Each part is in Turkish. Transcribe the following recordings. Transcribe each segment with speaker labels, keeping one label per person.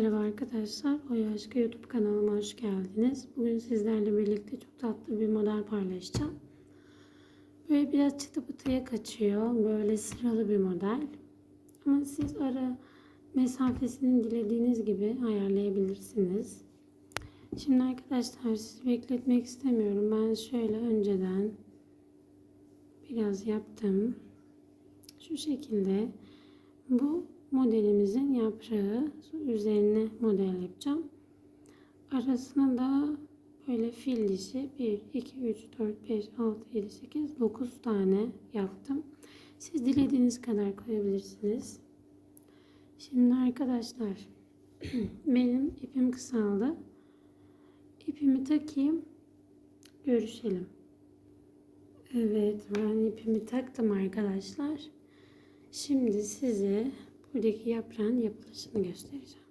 Speaker 1: Merhaba arkadaşlar, Oya Aşkı YouTube kanalıma hoş geldiniz. Bugün sizlerle birlikte çok tatlı bir model paylaşacağım. Böyle biraz çıtı pıtıya kaçıyor, böyle sıralı bir model. Ama siz ara mesafesini dilediğiniz gibi ayarlayabilirsiniz. Şimdi arkadaşlar sizi bekletmek istemiyorum. Ben şöyle önceden biraz yaptım. Şu şekilde bu modelimizin yaprağı üzerine model yapacağım. Arasına da böyle fil dişi 1, 2, 3, 4, 5, 6, 7, 8, 9 tane yaptım. Siz dilediğiniz kadar koyabilirsiniz. Şimdi arkadaşlar benim ipim kısaldı. İpimi takayım. Görüşelim. Evet ben ipimi taktım arkadaşlar. Şimdi size buradaki yaprağın yapılışını göstereceğim.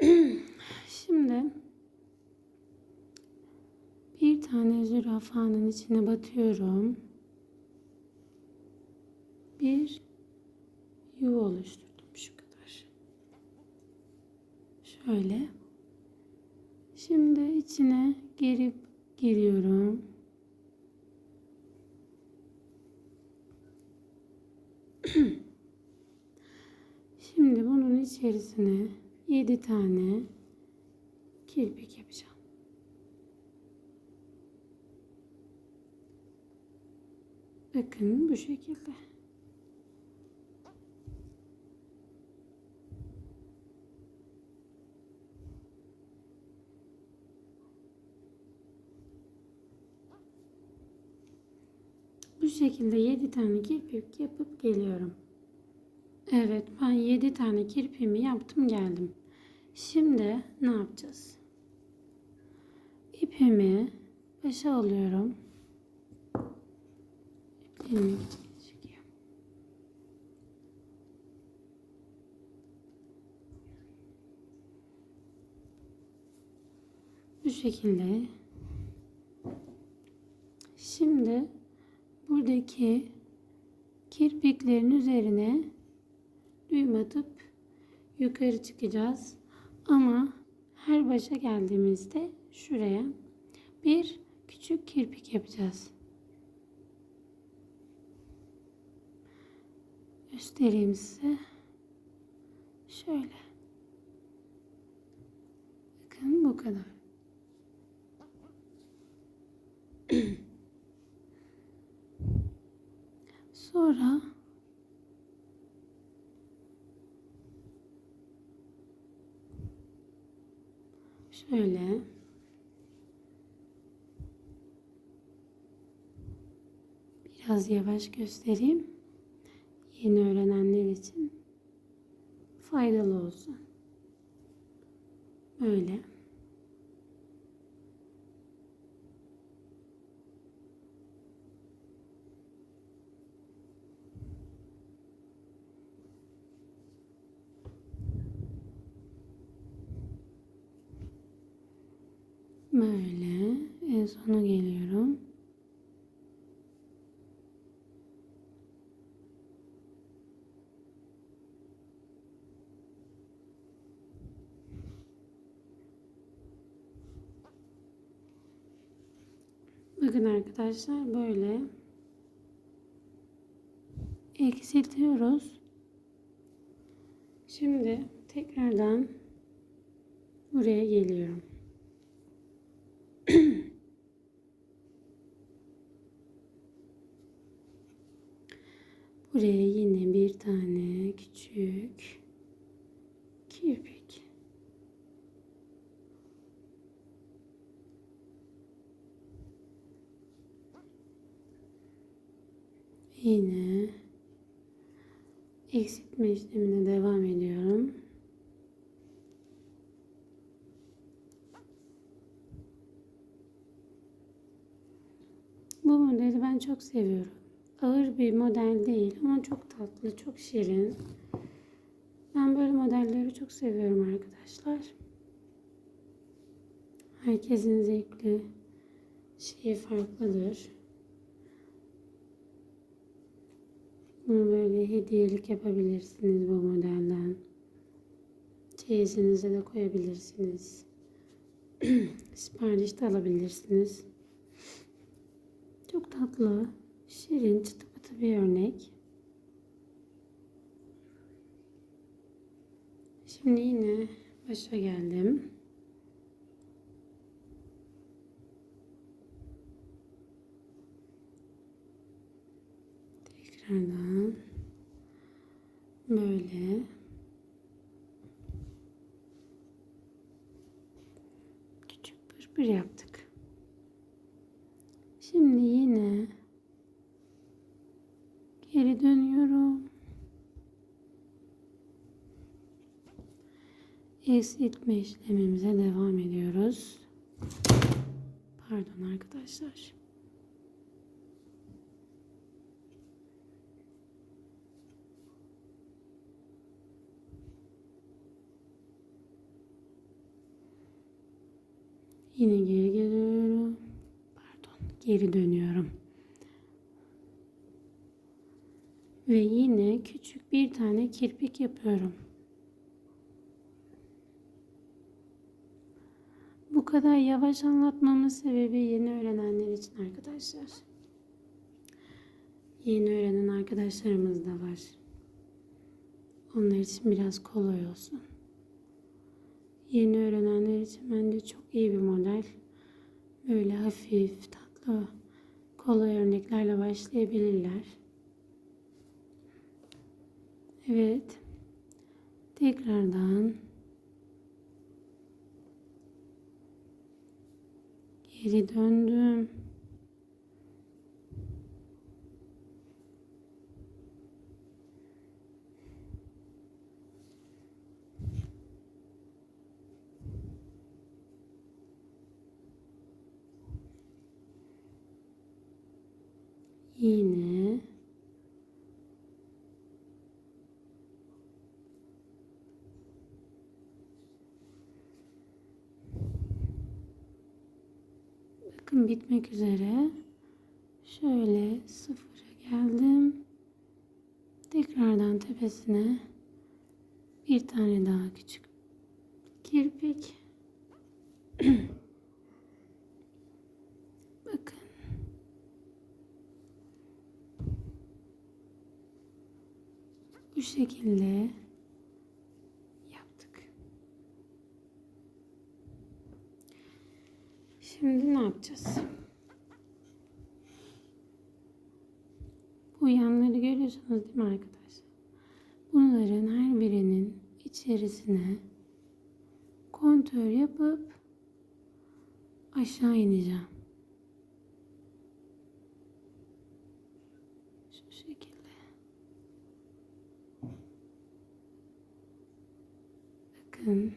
Speaker 1: Şimdi bir tane zürafanın içine batıyorum. Bir yuva oluşturdum şu kadar. Şöyle. Şimdi içine girip giriyorum. Şimdi bunun içerisine 7 tane kirpik yapacağım. Bakın bu şekilde. Bu şekilde 7 tane kirpik yapıp geliyorum. Evet ben 7 tane kirpiğimi yaptım geldim. Şimdi ne yapacağız? İpimi başa alıyorum. İplerimi çekeyim. Bu şekilde. Şimdi buradaki kirpiklerin üzerine düğüm atıp yukarı çıkacağız. Ama her başa geldiğimizde şuraya bir küçük kirpik yapacağız. Göstereyim size. Şöyle. Bakın bu kadar. Sonra Şöyle. Biraz yavaş göstereyim. Yeni öğrenenler için faydalı olsun. Böyle. Böyle en sona geliyorum. Bakın arkadaşlar böyle eksiltiyoruz. Şimdi tekrardan buraya geliyorum. Buraya yine bir tane küçük kirpik. Yine eksiltme işlemine devam ediyorum. Bu modeli ben çok seviyorum. Ağır bir model değil ama çok tatlı, çok şirin. Ben böyle modelleri çok seviyorum arkadaşlar. Herkesin zevkli şeyi farklıdır. Bunu böyle hediyelik yapabilirsiniz bu modelden. çeyizinize de koyabilirsiniz. Sipariş de alabilirsiniz. Çok tatlı, şirin, çıtı pıtı bir örnek. Şimdi yine başa geldim. Tekrardan böyle küçük pırpır yaptık. Şimdi yine geri dönüyorum. Eksiltme işlemimize devam ediyoruz. Pardon arkadaşlar. Yine geri geliyorum. Geri dönüyorum. Ve yine küçük bir tane kirpik yapıyorum. Bu kadar yavaş anlatmamın sebebi yeni öğrenenler için arkadaşlar. Yeni öğrenen arkadaşlarımız da var. Onlar için biraz kolay olsun. Yeni öğrenenler için bence çok iyi bir model. Böyle hafif, tatlı, kolay örneklerle başlayabilirler. Evet. Tekrardan geri döndüm. Yine bakın bitmek üzere. Şöyle sıfıra geldim. Tekrardan tepesine bir tane daha küçük kirpik. Bakın. Bu şekilde yaptık. Şimdi ne yapacağız? Bu yanları görüyorsunuz değil mi arkadaşlar? Bunların her birinin içerisine kontör yapıp aşağı ineceğim. Şu şekilde. Bakın.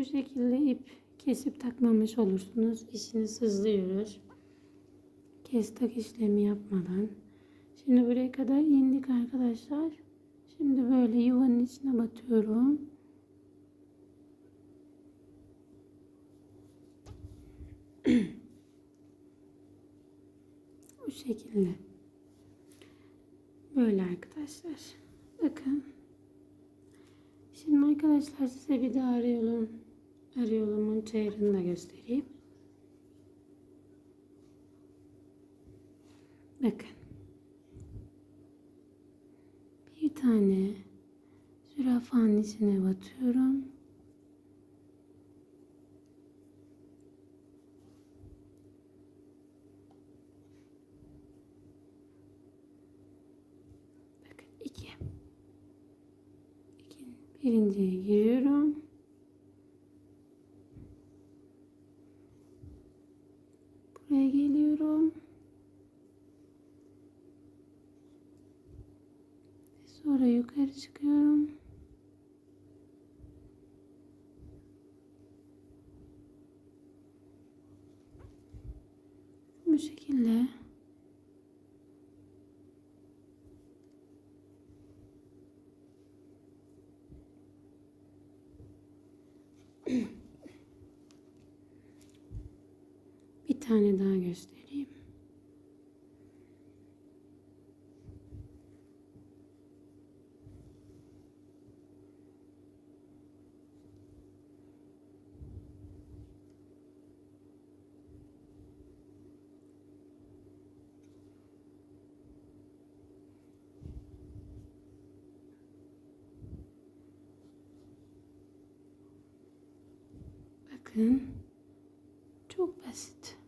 Speaker 1: Bu şekilde ip kesip takmamış olursunuz. İşiniz hızlı yürür. Kes tak işlemi yapmadan. Şimdi buraya kadar indik arkadaşlar. Şimdi böyle yuvanın içine batıyorum. Bu şekilde. Böyle arkadaşlar. Bakın. Şimdi arkadaşlar size bir de arı yolumun çayırını da göstereyim. Bakın. Bir tane zürafanın içine batıyorum. Bakın iki. İki. Birinciye giriyorum. Buraya geliyorum. Sonra yukarı çıkıyorum. Bu şekilde tane daha göstereyim. Bakın. Çok basit.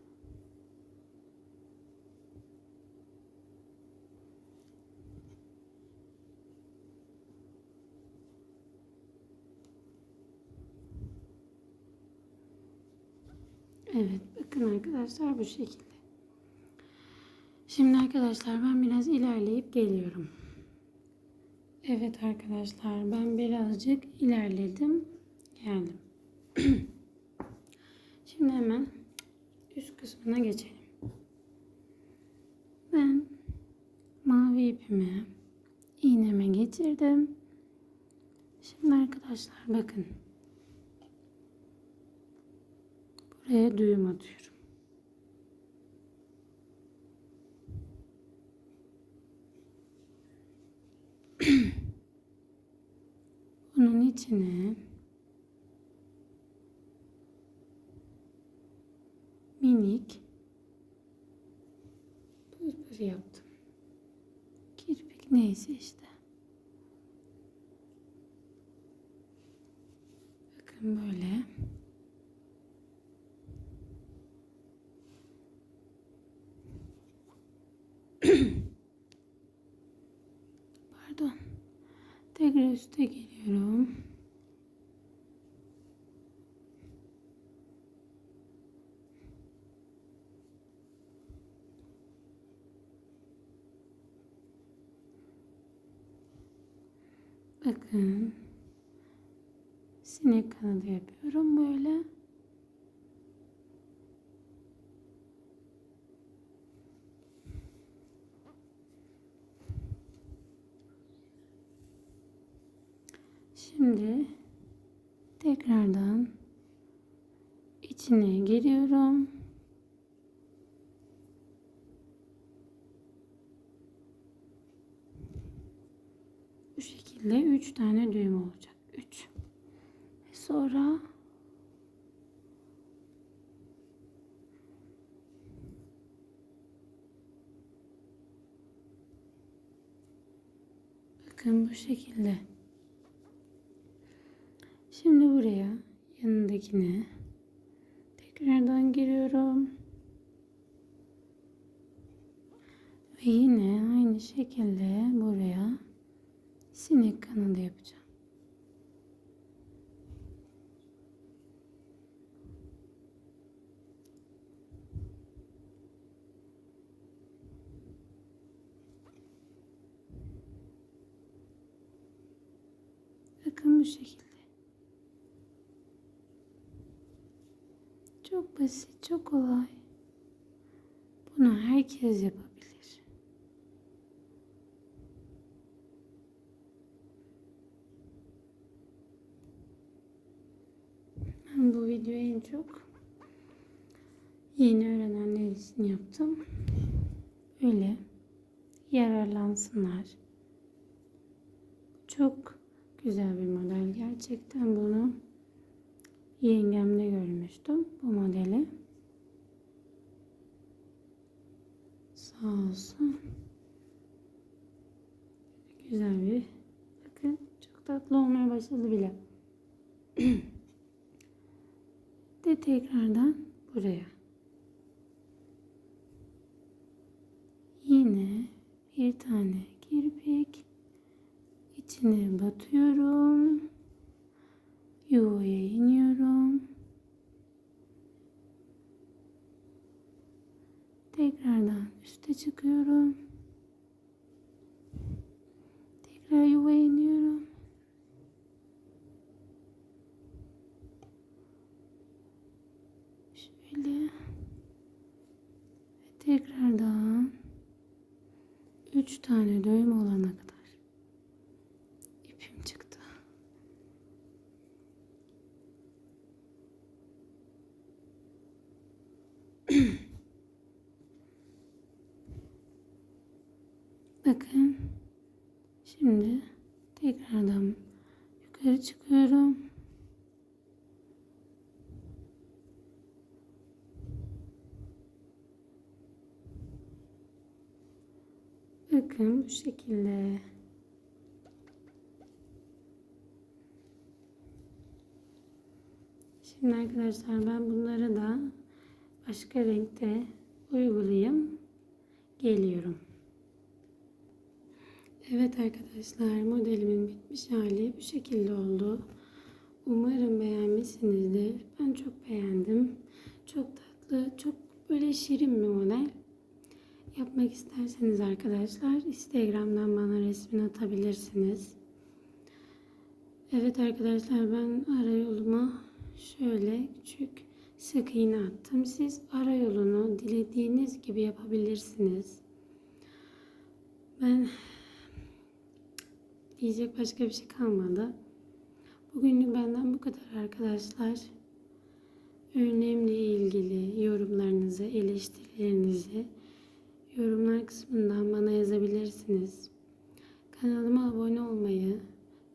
Speaker 1: Evet bakın arkadaşlar bu şekilde. Şimdi arkadaşlar ben biraz ilerleyip geliyorum. Evet arkadaşlar ben birazcık ilerledim. Geldim. Şimdi hemen üst kısmına geçelim. Ben mavi ipimi iğneme geçirdim. Şimdi arkadaşlar bakın. Buraya düğüm atıyorum. Bunun içine minik pır yaptım. Kirpik neyse işte. Bakın böyle. Pardon. Tekrar üste geliyorum. Bakın. Sinek kanadı yapıyorum böyle. Şimdi tekrardan içine giriyorum. Bu şekilde 3 tane düğüm olacak. 3. Sonra bakın bu şekilde. Şimdi buraya yanındakine tekrardan giriyorum. Ve yine aynı şekilde buraya sinek kanadı yapacağım. Bakın bu şekilde. Çok basit, çok kolay. Bunu herkes yapabilir. Ben bu videoyu en çok yeni öğrenenler için yaptım. Öyle yararlansınlar. Çok güzel bir model. Gerçekten bunu yengemde görmüştüm bu modeli. Sağ olsun. Güzel bir bakın çok tatlı olmaya başladı bile. De tekrardan buraya. Yine bir tane kirpik içine batıyorum. Yuvaya iniyorum. Tekrardan üste çıkıyorum. Tekrar yuvaya iniyorum. Şöyle. Ve tekrardan üç tane düğüm olana kadar ipim çıktı. Bakın. Şimdi tekrardan yukarı çıkıyorum. Bakın bu şekilde. Şimdi arkadaşlar ben bunları da başka renkte uygulayayım. Geliyorum. Evet arkadaşlar modelimin bitmiş hali bu şekilde oldu. Umarım beğenmişsinizdir. Ben çok beğendim. Çok tatlı, çok böyle şirin bir model. Yapmak isterseniz arkadaşlar Instagram'dan bana resmini atabilirsiniz. Evet arkadaşlar ben arayoluma şöyle küçük sık iğne attım. Siz arayolunu dilediğiniz gibi yapabilirsiniz. Ben diyecek başka bir şey kalmadı. Bugünlük benden bu kadar arkadaşlar. Örneğimle ilgili yorumlarınızı, eleştirilerinizi yorumlar kısmından bana yazabilirsiniz. Kanalıma abone olmayı,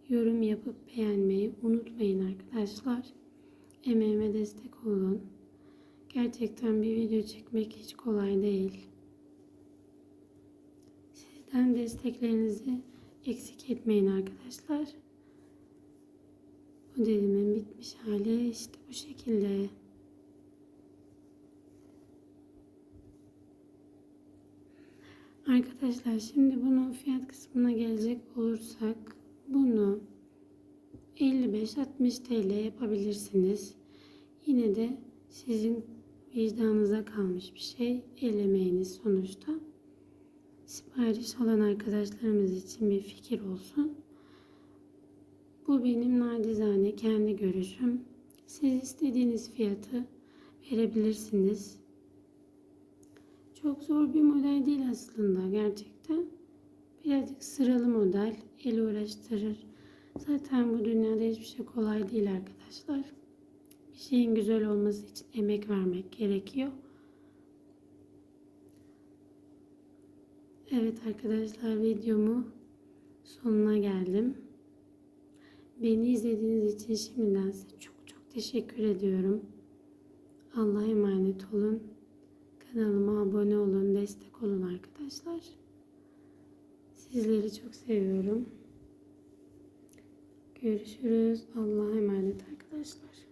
Speaker 1: yorum yapıp beğenmeyi unutmayın arkadaşlar. Emeğime destek olun. Gerçekten bir video çekmek hiç kolay değil. Sizden desteklerinizi eksik etmeyin arkadaşlar. Modelimin bitmiş hali işte bu şekilde. Arkadaşlar şimdi bunun fiyat kısmına gelecek olursak bunu 55-60 TL yapabilirsiniz. Yine de sizin vicdanınıza kalmış bir şey. El emeğiniz sonuçta. Sipariş alan arkadaşlarımız için bir fikir olsun. Bu benim nacizane kendi görüşüm. Siz istediğiniz fiyatı verebilirsiniz. Çok zor bir model değil aslında gerçekten. Birazcık sıralı model, el uğraştırır. Zaten bu dünyada hiçbir şey kolay değil arkadaşlar. Bir şeyin güzel olması için emek vermek gerekiyor. Evet arkadaşlar videomu sonuna geldim. Beni izlediğiniz için şimdiden size çok çok teşekkür ediyorum. Allah'a emanet olun. Kanalıma abone olun, destek olun arkadaşlar. Sizleri çok seviyorum. Görüşürüz. Allah'a emanet arkadaşlar.